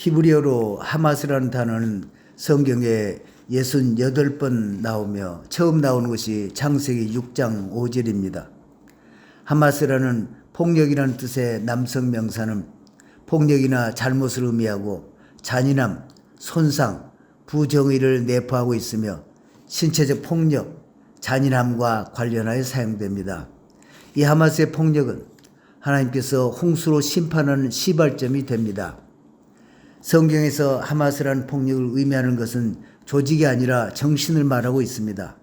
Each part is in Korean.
히브리어로 하마스라는 단어는 성경에 68번 나오며 처음 나오는 것이 창세기 6장 5절입니다. 하마스라는 폭력이라는 뜻의 남성 명사는 폭력이나 잘못을 의미하고 잔인함, 손상, 부정의를 내포하고 있으며 신체적 폭력, 잔인함과 관련하여 사용됩니다. 이 하마스의 폭력은 하나님께서 홍수로 심판하는 시발점이 됩니다. 성경에서 하마스라는 폭력을 의미하는 것은 조직이 아니라 정신을 말하고 있습니다.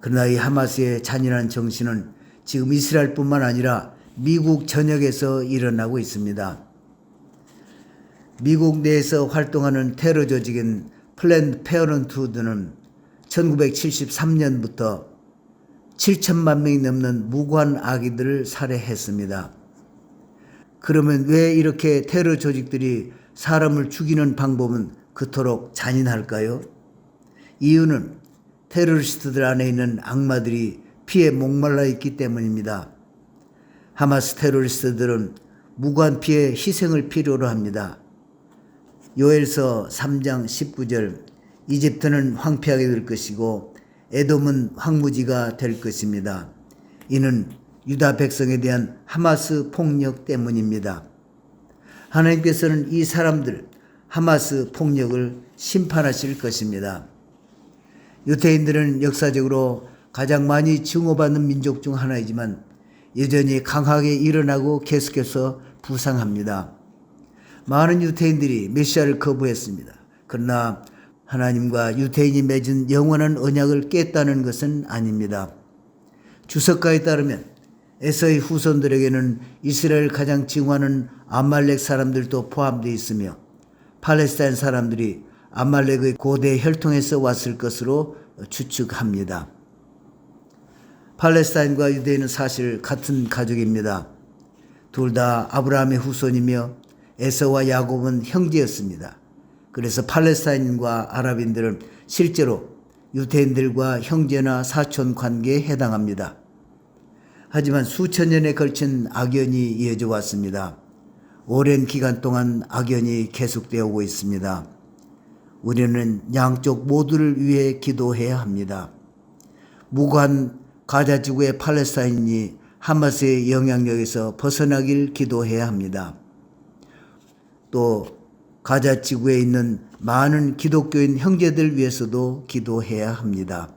그러나 이 하마스의 잔인한 정신은 지금 이스라엘뿐만 아니라 미국 전역에서 일어나고 있습니다. 미국 내에서 활동하는 테러 조직인 플랜드 페어런트우드는 1973년부터 7천만 명이 넘는 무고한 아기들을 살해했습니다. 그러면 왜 이렇게 테러 조직들이 사람을 죽이는 방법은 그토록 잔인할까요? 이유는 테러리스트들 안에 있는 악마들이 피에 목말라 있기 때문입니다. 하마스 테러리스트들은 무고한 피해 희생을 필요로 합니다. 요엘서 3장 19절 이집트는 황폐하게 될 것이고 에돔은 황무지가 될 것입니다. 이는 유다 백성에 대한 하마스 폭력 때문입니다. 하나님께서는 이 사람들 하마스 폭력을 심판하실 것입니다. 유태인들은 역사적으로 가장 많이 증오받는 민족 중 하나이지만 여전히 강하게 일어나고 계속해서 부상합니다. 많은 유태인들이 메시아를 거부했습니다. 그러나 하나님과 유태인이 맺은 영원한 언약을 깼다는 것은 아닙니다. 주석가에 따르면 에서의 후손들에게는 이스라엘 가장 증오하는 아말렉 사람들도 포함되어 있으며 팔레스타인 사람들이 아말렉의 고대 혈통에서 왔을 것으로 추측합니다. 팔레스타인과 유대인은 사실 같은 가족입니다. 둘 다 아브라함의 후손이며 에서와 야곱은 형제였습니다. 그래서 팔레스타인과 아랍인들은 실제로 유대인들과 형제나 사촌 관계에 해당합니다. 하지만 수천 년에 걸친 악연이 이어져 왔습니다. 오랜 기간 동안 악연이 계속되어 오고 있습니다. 우리는 양쪽 모두를 위해 기도해야 합니다. 무관 가자 지구의 팔레스타인이 하마스의 영향력에서 벗어나길 기도해야 합니다. 또 가자 지구에 있는 많은 기독교인 형제들 위해서도 기도해야 합니다.